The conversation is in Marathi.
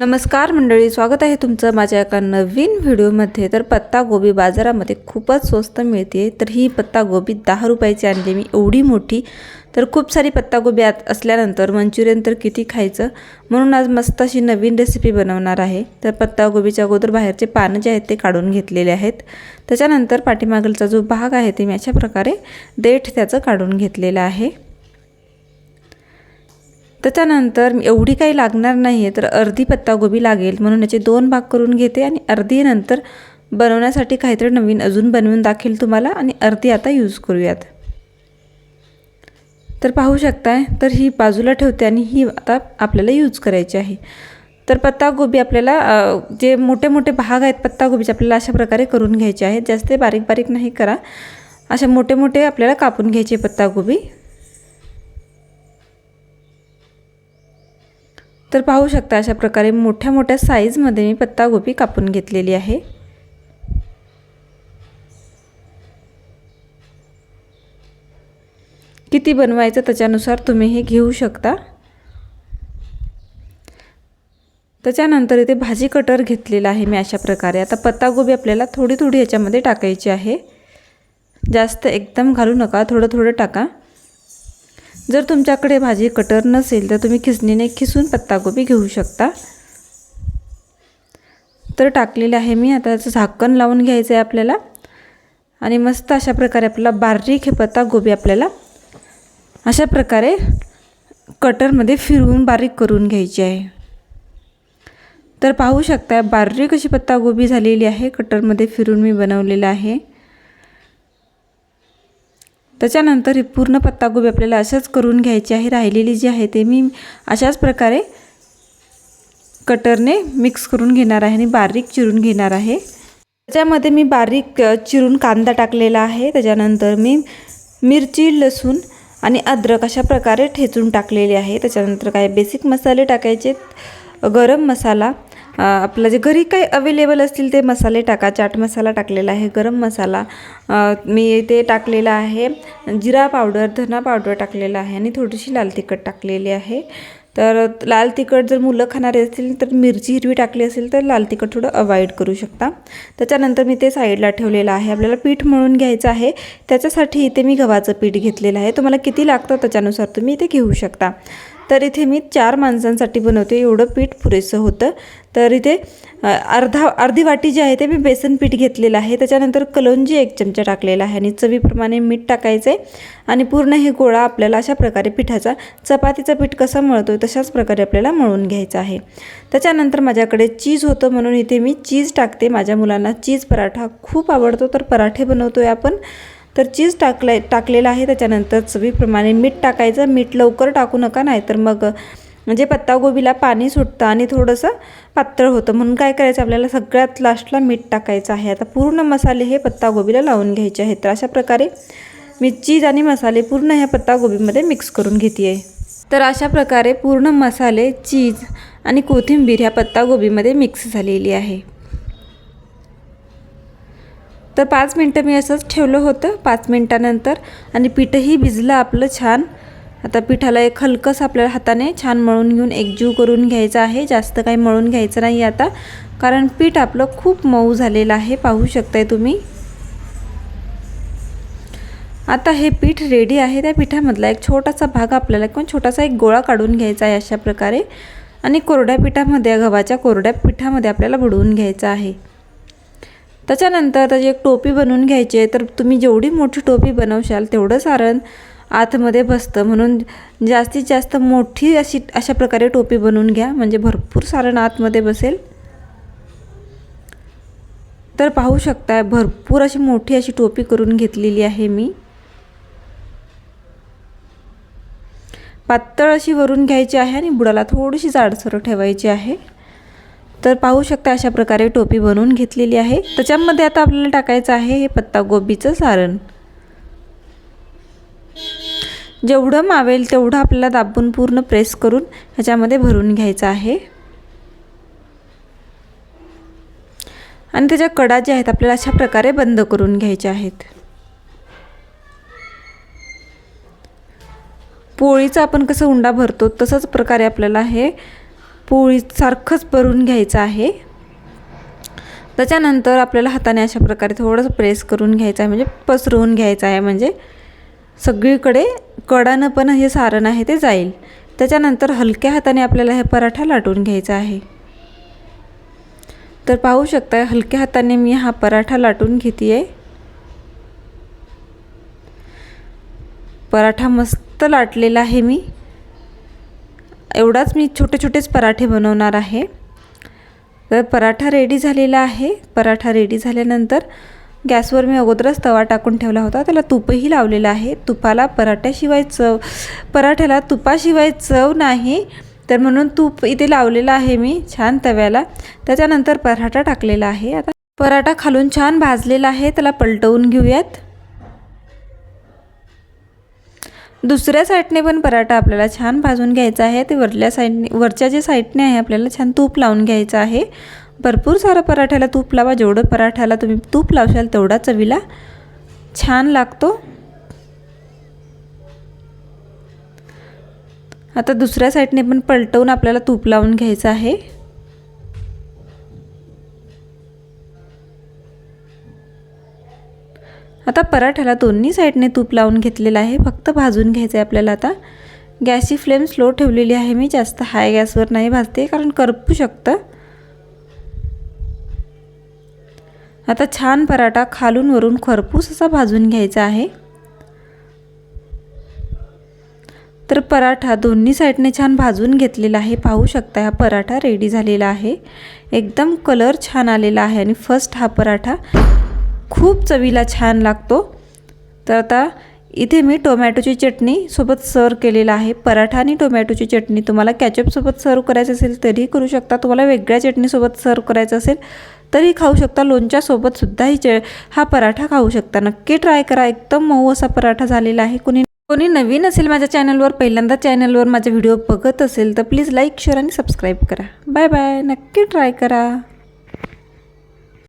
नमस्कार मंडळी स्वागत आहे तुमचं माझ्या एका नवीन व्हिडिओमध्ये. तर पत्ता गोबी बाजारामध्ये खूपच स्वस्त मिळते तर ही पत्ता गोबी दहा रुपयाची आणली मी एवढी मोठी. तर खूप सारी पत्ता गोबी आत असल्यानंतर मंचुरियन तर किती खायचं? म्हणून आज मस्त अशी नवीन रेसिपी बनवणार आहे. तर पत्ता गोबीच्या अगोदर बाहेरचे पानं जे आहेत ते काढून घेतलेले आहेत. त्याच्यानंतर पाठीमागलचा जो भाग आहे ते मी अशा प्रकारे देठ त्याचं काढून घेतलेलं आहे. त्याच्यानंतर एवढी काही लागणार नाही आहे तर अर्धी पत्तागोबी लागेल. म्हणून याचे दोन भाग करून घेते आणि अर्धी नंतर बनवण्यासाठी काहीतरी नवीन अजून बनवून दाखवेल तुम्हाला आणि अर्धी आता यूज करूयात. तर पाहू शकताय तर ही बाजूला ठेवते आणि ही आता आपल्याला यूज करायची आहे. तर पत्तागोबी आपल्याला जे मोठे मोठे भाग आहेत पत्तागोबीचे आपल्याला अशा प्रकारे करून घ्यायचे आहेत जास्त बारीक बारीक नाही करा. अशा मोठे मोठे आपल्याला कापून घ्यायचे पत्तागोबी. तर पाहू शकता अशा प्रकारे मोठ्या मोठ्या साईजमध्ये मी पत्तागोबी कापून घेतलेली आहे. किती बनवायचं त्याच्यानुसार तुम्ही हे घेऊ शकता. त्याच्यानंतर इथे भाजी कटर घेतलेला आहे मी अशा प्रकारे. आता पत्तागोबी आपल्याला थोडी थोडी याच्यामध्ये टाकायची आहे. जास्त एकदम घालू नका थोडं थोडं टाका. जर तुमच्याकडे भाजी कटर नसेल तर तुम्ही खिसणीने खिसून पत्तागोबी घेऊ शकता. तर टाकलेलं आहे मी. आता त्याचं झाकण लावून घ्यायचं आहे आपल्याला. आणि मस्त अशा प्रकारे आपल्याला बारीक हे पत्तागोबी आपल्याला अशा प्रकारे कटरमध्ये फिरवून बारीक करून घ्यायची आहे. तर पाहू शकता बारीक अशी पत्तागोबी झालेली आहे. कटरमध्ये फिरून मी बनवलेलं आहे. त्याच्यानंतर ही पूर्ण पत्तागोबी आपल्याला असंच करून घ्यायची आहे राहिलेली जी आहे ते मी अशाच प्रकारे कटरने मिक्स करून घेणार आहे आणि बारीक चिरून घेणार आहे. त्याच्यामध्ये मी बारीक चिरून कांदा टाकलेला आहे. त्याच्यानंतर मी मिरची लसूण आणि अद्रक अशा प्रकारे ठेचून टाकलेले आहे. त्याच्यानंतर काय बेसिक मसाले टाकायचे गरम मसाला आपलं जे घरी काही अवेलेबल असतील ते मसाले टाका. चाट मसाला टाकलेला आहे गरम मसाला. मी ते टाकलेला आहे. जिरा पावडर धना पावडर टाकलेला आहे आणि थोडीशी लाल तिखट टाकलेली आहे. तर लाल तिखट जर मुलं खाणारे असतील तर मिरची हिरवी टाकली असेल तर लाल तिखट थोडं अवॉइड करू शकता. त्याच्यानंतर मी ते साईडला ठेवलेलं आहे. आपल्याला पीठ मळून घ्यायचं आहे. त्याच्यासाठी इथे मी गव्हाचं पीठ घेतलेलं आहे. तुम्हाला किती लागतं त्याच्यानुसार तुम्ही इथे घेऊ शकता. तर इथे मी चार माणसांसाठी बनवते एवढं पीठ पुरेसं होतं. तर इथे अर्धा अर्धी वाटी जी आहे ते मी बेसन पीठ घेतलेलं आहे. त्याच्यानंतर कलोंजी एक चमचा टाकलेला आहे आणि चवीप्रमाणे मीठ टाकायचं आहे आणि पूर्ण हे गोळा आपल्याला अशा प्रकारे पिठाचा चपातीचं पीठ कसा मळतो आहे तशाच प्रकारे आपल्याला मळून घ्यायचं आहे. त्याच्यानंतर माझ्याकडे चीज होतं म्हणून इथे मी चीज टाकते. माझ्या मुलांना चीज पराठा खूप आवडतो तर पराठे बनवतो आहे आपण. तर चीज टाकलं टाकलेलं आहे. त्याच्यानंतर चवीप्रमाणे मीठ टाकायचं. मीठ लवकर टाकू नका नाहीतर मग म्हणजे पत्तागोबीला पाणी सुटतं आणि थोडंसं पातळ होतं. म्हणून काय करायचं? आपल्याला सगळ्यात लास्टला मीठ टाकायचं आहे. आता पूर्ण मसाले हे पत्तागोबीला लावून घ्यायचे आहेत. तर अशा प्रकारे मी चीज आणि मसाले पूर्ण ह्या पत्तागोबीमध्ये मिक्स करून घेते आहे तर अशा प्रकारे पूर्ण मसाले चीज आणि कोथिंबीर ह्या पत्तागोबीमध्ये मिक्स झालेली आहे. तर पाच मिनटं मी असंच ठेवलं होतं पाच मिनटानंतर. आणि पीठही भिजलं आपलं छान. आता पिठाला एक हलकंच आपल्याला हाताने छान मळून घेऊन एकजीव करून घ्यायचं आहे. जास्त काही मळून घ्यायचं नाही आता कारण पीठ आपलं खूप मऊ झालेलं आहे. पाहू शकताय तुम्ही? आता हे पीठ रेडी आहे. त्या पिठामधला एक छोटासा भाग आपल्याला किंवा छोटासा एक गोळा काढून घ्यायचा आहे अशा प्रकारे. आणि कोरड्या पिठामध्ये गव्हाच्या कोरड्या पिठामध्ये आपल्याला बुडवून घ्यायचं आहे. त्याच्यानंतर त्याची एक टोपी बनवून घ्यायची आहे. तर तुम्ही जेवढी मोठी टोपी बनवशाल तेवढं सारण आतमध्ये बसतं. म्हणून जास्तीत जास्त मोठी अशी अशा प्रकारे टोपी बनवून घ्या. म्हणजे भरपूर सारण आतमध्ये बसेल. तर पाहू शकता भरपूर अशी मोठी अशी टोपी करून घेतलेली आहे मी. पातळ अशी वरून घ्यायची आहे आणि बुडाला थोडीशी जाडसर ठेवायची आहे. तर पाहू शकता अशा प्रकारे टोपी बनवून घेतलेली आहे. त्याच्यामध्ये आता आपल्याला टाकायचं आहे हे पत्तागोबीचं सारण. जेवढं मावेल तेवढं आपल्याला दाबून पूर्ण प्रेस करून ह्याच्यामध्ये भरून घ्यायचं आहे. आणि त्याच्या कडा ज्या आहेत आपल्याला अशा प्रकारे बंद करून घ्यायच्या आहेत. पोळीचा आपण कसं उंडा भरतो तसंच प्रकारे आपल्याला हे पोळीसारखंच भरून घ्यायचं आहे. त्याच्यानंतर आपल्याला हाताने अशा प्रकारे थोडंसं प्रेस करून घ्यायचं आहे म्हणजे पसरवून घ्यायचं आहे म्हणजे सगळीकडे कडानं पण हे सारण आहे ते जाईल. त्याच्यानंतर हलक्या हाताने आपल्याला हे पराठा लाटून घ्यायचा आहे. तर पाहू शकता हलक्या हाताने मी हा पराठा लाटून घेते आहे पराठा मस्त लाटलेला आहे मी. एवढाच मी छोटे छोटेच पराठे बनवणार आहे. तर पराठा रेडी झालेला आहे. पराठा रेडी झाल्यानंतर गॅसवर मी अगोदरच तवा टाकून ठेवला होता. त्याला तुपही लावलेलं आहे. तुपाला पराठ्याशिवाय चव पराठ्याला तुपाशिवाय चव नाही. तर म्हणून तूप इथे लावलेलं आहे मी छान तव्याला. त्याच्यानंतर पराठा टाकलेला आहे. आता पराठा खालून छान भाजलेला आहे. त्याला पलटवून घेऊयात. दुसऱ्या साईडने पण पराठा आपल्याला छान भाजून घ्यायचा आहे. ते वरल्या साईडने वरच्या जे साईडने आहे आपल्याला छान तूप लावून घ्यायचं आहे. भरपूर सारं पराठ्याला तूप लावा. जेवढं पराठ्याला तुम्ही तूप लावशाल तेवढा चवीला छान लागतो. आता दुसऱ्या साईडने पण पलटवून आपल्याला तूप लावून घ्यायचं आहे. आता पराठ्याला दोन्ही साईडने तूप लावून घेतलेलं आहे. फक्त भाजून घ्यायचं आहे आपल्याला आता. गॅसची फ्लेम स्लो ठेवलेली आहे मी. जास्त हाय गॅसवर नाही भाजते कारण करपू शकतं. आता छान पराठा खालून वरून खरपूस असा भाजून घ्यायचा आहे. तर पराठा दोन्ही साईडने छान भाजून घेतलेला आहे. पाहू शकता हा पराठा रेडी झालेला आहे. एकदम कलर छान आलेला आहे आणि फर्स्ट हा पराठा. खूप चवीला छान लागतो. तर आता इथे मी टोमॅटोची चटणी सोबत सर्व केलेला आहे. पराठा आणि टोमॅटोची चटणी. तुम्हाला कॅचअपसोबत सर्व करायचं असेल तरीही करू शकता. तुम्हाला वेगळ्या चटणीसोबत सर्व करायचं असेल तरी खाऊ शकता. लोणच्यासोबतसुद्धाही ही च हा पराठा खाऊ शकता. नक्की ट्राय करा. एकदम मऊ असा पराठा झालेला आहे. कोणी कोणी नवीन असेल माझ्या चॅनलवर पहिल्यांदा चॅनलवर माझे व्हिडिओ बघत असेल तर प्लीज लाईक शेअर आणि सबस्क्राईब करा. बाय बाय नक्की ट्राय करा.